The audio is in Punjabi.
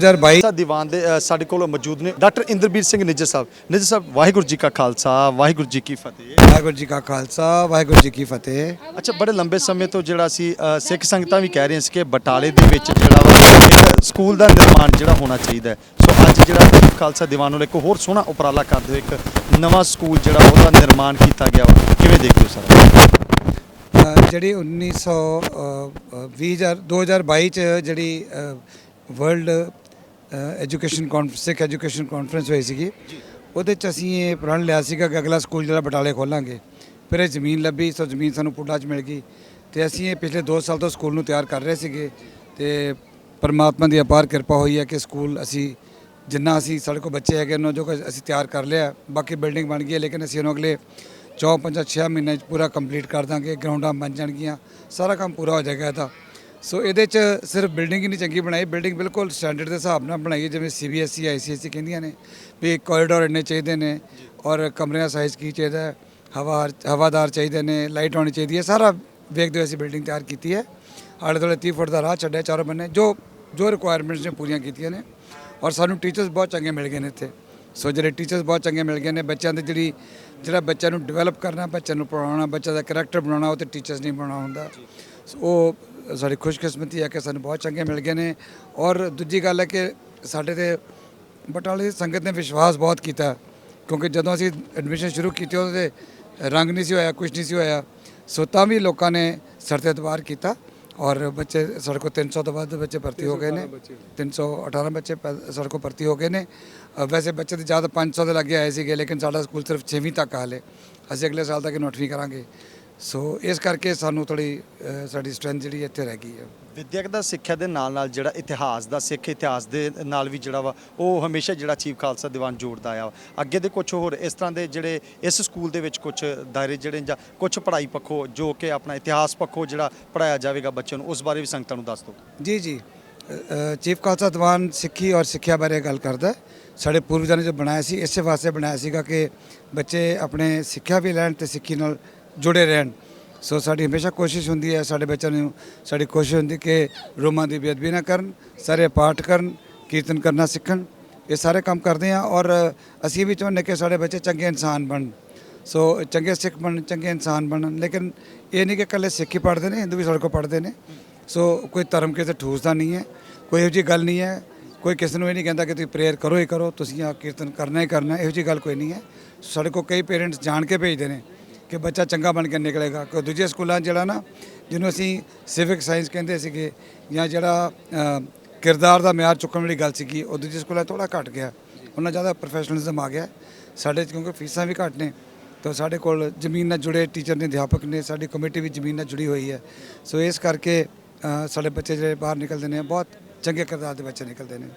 2022 ਸਾ ਦੀਵਾਨ ਦੇ ਸਾਡੇ ਕੋਲ ਮੌਜੂਦ ਨੇ ਡਾਕਟਰ ਇੰਦਰਬੀਰ ਸਿੰਘ ਨਿੱਜਰ ਸਾਹਿਬ। ਨਿੱਜਰ ਸਾਹਿਬ ਵਾਹਿਗੁਰੂ ਜੀ ਕਾ ਖਾਲਸਾ ਵਾਹਿਗੁਰੂ ਜੀ ਕੀ ਫਤਿਹ। ਵਾਹਿਗੁਰੂ ਜੀ ਕਾ ਖਾਲਸਾ ਵਾਹਿਗੁਰੂ ਜੀ ਕੀ ਫਤਿਹ। ਅੱਛਾ ਬੜੇ ਲੰਬੇ ਸਮੇਂ ਤੋਂ ਜਿਹੜਾ ਸੀ ਸਿੱਖ ਸੰਗਤਾਂ ਵੀ ਕਹਿ ਰਹੀਆਂ ਸੀ ਕਿ ਬਟਾਲੇ ਦੇ ਵਿੱਚ ਜਿਹੜਾ ਸਕੂਲ ਦਾ ਨਿਰਮਾਣ ਜਿਹੜਾ ਹੋਣਾ ਚਾਹੀਦਾ ਹੈ। ਸੋ ਅੱਜ ਜਿਹੜਾ ਖਾਲਸਾ ਦੀਵਾਨ ਵੱਲੋਂ ਇੱਕ ਹੋਰ ਸੋਹਣਾ ਉਪਰਾਲਾ ਕਰਦੇ ਹੋਏ ਇੱਕ ਨਵਾਂ ਸਕੂਲ ਜਿਹੜਾ ਉਹਦਾ ਨਿਰਮਾਣ ਕੀਤਾ ਗਿਆ ਵਾ। ਕਿਵੇਂ ਦੇਖਦੇ ਹੋ ਸਰ? ਜਿਹੜੀ 1900 ਅ, ਅ, 20 2022 ਚ ਜਿਹੜੀ world education conference Sikh education conference ਹੋਈ ਸੀਗੀ। ਉਹਦੇ ਚ ਅਸੀਂ ਇਹ ਪ੍ਰਣ ਲਿਆ ਸੀਗਾ ਕਿ ਅਗਲਾ ਸਕੂਲ ਜਿਹੜਾ ਬਟਾਲੇ ਖੋਲਾਂਗੇ। ਫਿਰ ਇਹ ਜ਼ਮੀਨ ਲੱਭੀ, ਸੋ ਜ਼ਮੀਨ ਸਾਨੂੰ ਪੁੱਡਾ ਚ ਮਿਲ ਗਈ। ਤੇ ਅਸੀਂ ਇਹ ਪਿਛਲੇ 2 ਸਾਲ ਤੋਂ ਸਕੂਲ ਨੂੰ ਤਿਆਰ ਕਰ ਰਹੇ ਸੀਗੇ। ਤੇ ਪਰਮਾਤਮਾ ਦੀ ਅਪਾਰ ਕਿਰਪਾ ਹੋਈ ਹੈ ਕਿ ਸਕੂਲ ਅਸੀਂ, ਜਿੰਨਾ ਅਸੀਂ ਸਾਡੇ ਕੋਲ ਬੱਚੇ ਹੈਗੇ, ਉਹਨਾਂ ਜੋ ਕੁਝ ਅਸੀਂ ਤਿਆਰ ਕਰ ਲਿਆ। ਬਾਕੀ ਬਿਲਡਿੰਗ ਬਣ ਗਈ ਹੈ, ਲੇਕਿਨ ਅਸੀਂ ਉਹਨੂੰ ਅਗਲੇ 4 5 6 ਮਹੀਨੇ ਚ ਪੂਰਾ ਕੰਪਲੀਟ ਕਰ ਦਾਂਗੇ। ਗਰਾਊਂਡਾਂ ਬਣ ਜਾਣਗੀਆਂ। ਸਾਰਾ ਕੰਮ ਪੂਰਾ ਹੋ ਜਾਏਗਾ ਇਹਦਾ। ਸੋ ਇਹਦੇ ਚ ਸਿਰਫ ਬਿਲਡਿੰਗ ਹੀ ਨਹੀਂ ਚੰਗੀ ਬਣਾਈ। ਬਿਲਡਿੰਗ ਬਿਲਕੁਲ ਸਟੈਂਡਰਡ ਦੇ ਹਿਸਾਬ ਨਾਲ ਬਣਾਈ ਹੈ, ਜਿਵੇਂ ਸੀਬੀਐਸਈ ਆਈਸੀਐਸਈ ਕਹਿੰਦੀਆਂ ਨੇ ਵੀ ਕੋਰੀਡੋਰ ਇੰਨੇ ਚਾਹੀਦੇ ਨੇ ਔਰ ਕਮਰਿਆਂ ਸਾਈਜ਼ ਕੀ ਚਾਹੀਦਾ ਹੈ, ਹਵਾ ਹਵਾਦਾਰ ਚਾਹੀਦੇ ਨੇ ਲਾਈਟ ਹੋਣੀ ਚਾਹੀਦੀ ਹੈ, ਸਾਰਾ ਵੇਖਦੇ ਹੋਏ ਅਸੀਂ ਬਿਲਡਿੰਗ ਤਿਆਰ ਕੀਤੀ ਹੈ। ਆਲੇ ਦੁਆਲੇ 30 ਫੁੱਟ ਦਾ ਰਾਹ ਛੱਡਿਆ, ਚਾਰੋਂ ਬੰਨੇ, ਜੋ ਜੋ ਰਿਕੁਆਇਰਮੈਂਟਸ ਨੇ ਪੂਰੀਆਂ ਕੀਤੀਆਂ ਨੇ ਔਰ ਸਾਨੂੰ ਟੀਚਰਸ ਬਹੁਤ ਚੰਗੇ ਮਿਲ ਗਏ ਨੇ ਇੱਥੇ। ਸੋ ਜਿਹੜੇ ਟੀਚਰਸ ਬਹੁਤ ਚੰਗੇ ਮਿਲ ਗਏ ਨੇ, ਬੱਚਿਆਂ ਦੇ ਜਿਹੜੀ, ਜਿਹੜਾ ਬੱਚਿਆਂ ਨੂੰ ਡਿਵੈਲਪ ਕਰਨਾ, ਬੱਚਿਆਂ ਨੂੰ ਪੜਾਉਣਾ ਬੱਚਾ ਦਾ ਕੈਰੈਕਟਰ ਬਣਾਉਣਾ, ਉਹ ਤੇ ਟੀਚਰਸ ਨਹੀਂ ਬਣਾਉਣਾ ਹੁੰਦਾ। ਸੋ ਉਹ ਸਾਡੀ ਖੁਸ਼ਕਿਸਮਤੀ ਹੈ ਕਿ ਸਾਨੂੰ ਬਹੁਤ ਚੰਗੇ ਮਿਲ ਗਏ ਨੇ। ਔਰ ਦੂਜੀ ਗੱਲ ਹੈ ਕਿ ਸਾਡੇ ਤੇ ਬਟਾਲੇ ਦੀ ਸੰਗਤ ਨੇ ਵਿਸ਼ਵਾਸ ਬਹੁਤ ਕੀਤਾ ਕਿਉਂਕਿ ਜਦੋਂ ਅਸੀਂ ਐਡਮਿਸ਼ਨ ਸ਼ੁਰੂ ਕੀਤੀ ਉਹਦੇ ਰੰਗ ਨਹੀਂ ਸੀ ਹੋਇਆ ਕੁਝ ਨਹੀਂ ਸੀ ਹੋਇਆ। ਸੋ ਤਾਂ ਵੀ ਲੋਕਾਂ ਨੇ ਸਰ ਤੇ ਇਤਬਾਰ ਕੀਤਾ ਔਰ ਬੱਚੇ ਸਾਡੇ ਕੋਲ 300 ਤੋਂ ਵੱਧ ਬੱਚੇ ਭਰਤੀ ਹੋ ਗਏ ਨੇ। 318 ਬੱਚੇ। ਸਾਡੇ ਕੋਲ ਭਰਤੀ ਹੋ ਗਏ ਨੇ। ਵੈਸੇ ਬੱਚੇ ਤੇ ਜ਼ਿਆਦਾ 500 ਦੇ ਲੱਗੇ ਆਏ ਸੀਗੇ ਲੇਕਿਨ ਸਾਡਾ ਸਕੂਲ ਸਿਰਫ 6ਵੀਂ ਤੱਕ ਹਲੇ। ਅਸੀਂ ਅਗਲੇ ਸਾਲ ਤੱਕ ਇਹਨੂੰ 8ਵੀਂ ਕਰਾਂਗੇ। ਸੋ ਇਸ ਕਰਕੇ ਸਾਨੂੰ ਥੋੜੀ ਸਾਡੀ ਸਟਰੈਂਥ ਜਿਹੜੀ ਇੱਥੇ ਰਹਿ ਗਈ ਹੈ। ਵਿਦਿਅਕ ਦਾ ਸਿੱਖਿਆ ਦੇ ਨਾਲ ਨਾਲ ਜਿਹੜਾ ਇਤਿਹਾਸ ਦਾ ਸਿੱਖ ਇਤਿਹਾਸ ਦੇ ਨਾਲ ਵੀ ਜਿਹੜਾ ਵਾ ਉਹ ਹਮੇਸ਼ਾ ਜਿਹੜਾ ਚੀਫ ਖਾਲਸਾ ਦੀਵਾਨ ਜੋੜਦਾ ਆ ਅੱਗੇ ਦੇ ਕੁਝ ਹੋਰ ਇਸ ਤਰ੍ਹਾਂ ਦੇ ਜਿਹੜੇ ਇਸ ਸਕੂਲ ਦੇ ਵਿੱਚ ਕੁਝ ਦਾਇਰੇ ਜਿਹੜੇ ਜਾਂ ਕੁਝ ਪੜ੍ਹਾਈ ਪੱਖੋਂ ਜੋ ਕਿ ਆਪਣਾ ਇਤਿਹਾਸ ਪੱਖੋਂ ਜਿਹੜਾ ਪੜਾਇਆ ਜਾਵੇਗਾ ਬੱਚਿਆਂ ਨੂੰ ਉਸ ਬਾਰੇ ਵੀ ਸੰਗਤਾਂ ਨੂੰ ਦੱਸ ਦਿਓ। ਜੀ ਜੀ। ਚੀਫ ਖਾਲਸਾ ਦੀਵਾਨ ਸਿੱਖੀ ਔਰ ਸਿੱਖਿਆ ਬਾਰੇ ਗੱਲ ਕਰਦਾ। ਸਾਡੇ ਪੂਰਵਜਾਂ ਨੇ ਜੋ ਬਣਾਇਆ ਸੀ ਇਸੇ ਵਾਸਤੇ ਬਣਾਇਆ ਸੀਗਾ ਕਿ ਬੱਚੇ ਆਪਣੇ ਸਿੱਖਿਆ ਵੀ ਲੈਣ ਤੇ ਸਿੱਖੀ ਨਾਲ ਜੁੜੇ ਰਹਿਣ। ਸੋ ਸਾਡੀ ਹਮੇਸ਼ਾ ਕੋਸ਼ਿਸ਼ ਹੁੰਦੀ ਹੈ, ਸਾਡੇ ਬੱਚਿਆਂ ਨੂੰ, ਸਾਡੀ ਕੋਸ਼ਿਸ਼ ਹੁੰਦੀ ਕਿ ਰੋਮਾਂ ਦੀ ਬੇਅਦਬੀ ਨਾ ਕਰਨ, ਸਾਰੇ ਪਾਠ ਕਰਨ, ਕੀਰਤਨ ਕਰਨਾ ਸਿੱਖਣ। ਇਹ ਸਾਰੇ ਕੰਮ ਕਰਦੇ ਆ ਔਰ ਅਸੀਂ ਵੀ ਚਾਹੁੰਦੇ ਕਿ ਸਾਡੇ ਬੱਚੇ ਚੰਗੇ ਇਨਸਾਨ ਬਣਨ ਸੋ ਚੰਗੇ ਸਿੱਖ ਬਣਨ ਚੰਗੇ ਇਨਸਾਨ ਬਣਨ ਲੇਕਿਨ ਇਹ ਨਹੀਂ ਕਿ ਇਕੱਲੇ ਸਿੱਖ ਹੀ ਪੜ੍ਹਦੇ ਨੇ, ਹਿੰਦੂ ਵੀ ਸਾਡੇ ਕੋਲ ਪੜ੍ਹਦੇ ਨੇ। ਸੋ ਕੋਈ ਧਰਮ ਕਿਸੇ ਠੂਸਦਾ ਨਹੀਂ ਹੈ, ਕੋਈ ਇਹੋ ਜਿਹੀ ਗੱਲ ਨਹੀਂ ਹੈ। ਕੋਈ ਕਿਸੇ ਨੂੰ ਇਹ ਨਹੀਂ ਕਹਿੰਦਾ ਕਿ ਤੁਸੀਂ ਪ੍ਰੇਅਰ ਕਰੋ ਹੀ ਕਰੋ, ਤੁਸੀਂ ਆ ਕੀਰਤਨ ਕਰਨਾ ਹੀ ਕਰਨਾ ਇਹੋ ਜਿਹੀ ਗੱਲ ਕੋਈ ਨਹੀਂ ਹੈ। ਸਾਡੇ ਕੋਲ ਕਈ ਪੇਰੈਂਟਸ ਜਾਣ ਕੇ ਭੇਜਦੇ ਨੇ। ਕਿ ਬੱਚਾ ਚੰਗਾ ਬਣ ਕੇ ਨਿਕਲੇਗਾ। ਕਿ ਦੂਜੇ ਸਕੂਲਾਂ ਜਿਹੜਾ ਨਾ, ਜਿਹਨੂੰ ਅਸੀਂ ਸਿਵਿਕ ਸਾਇੰਸ ਕਹਿੰਦੇ ਸੀਗੇ, ਜਾਂ ਜਿਹੜਾ ਕਿਰਦਾਰ ਦਾ ਮਿਆਰ ਚੁੱਕਣ ਵਾਲੀ ਗੱਲ ਸੀਗੀ, ਉਹ ਦੂਜੇ ਸਕੂਲਾਂ 'ਚ ਥੋੜਾ ਘਟ ਗਿਆ। ਉਹਨਾਂ ਜ਼ਿਆਦਾ ਪ੍ਰੋਫੈਸ਼ਨਲਿਜ਼ਮ ਆ ਗਿਆ। ਸਾਡੇ 'ਚ ਕਿਉਂਕਿ ਫੀਸਾਂ ਵੀ ਘੱਟ ਨੇ, ਤਾਂ ਸਾਡੇ ਕੋਲ ਜ਼ਮੀਨ ਨਾਲ ਜੁੜੇ ਟੀਚਰ ਨੇ, ਅਧਿਆਪਕ ਨੇ, ਸਾਡੀ ਕਮੇਟੀ ਵੀ ਜ਼ਮੀਨ ਨਾਲ ਜੁੜੀ ਹੋਈ ਹੈ। ਸੋ ਇਸ ਕਰਕੇ ਸਾਡੇ ਬੱਚੇ ਜਿਹੜੇ ਬਾਹਰ ਨਿਕਲਦੇ ਨੇ, ਬਹੁਤ ਚੰਗੇ ਕਿਰਦਾਰ ਦੇ ਬੱਚੇ ਨਿਕਲਦੇ ਨੇ।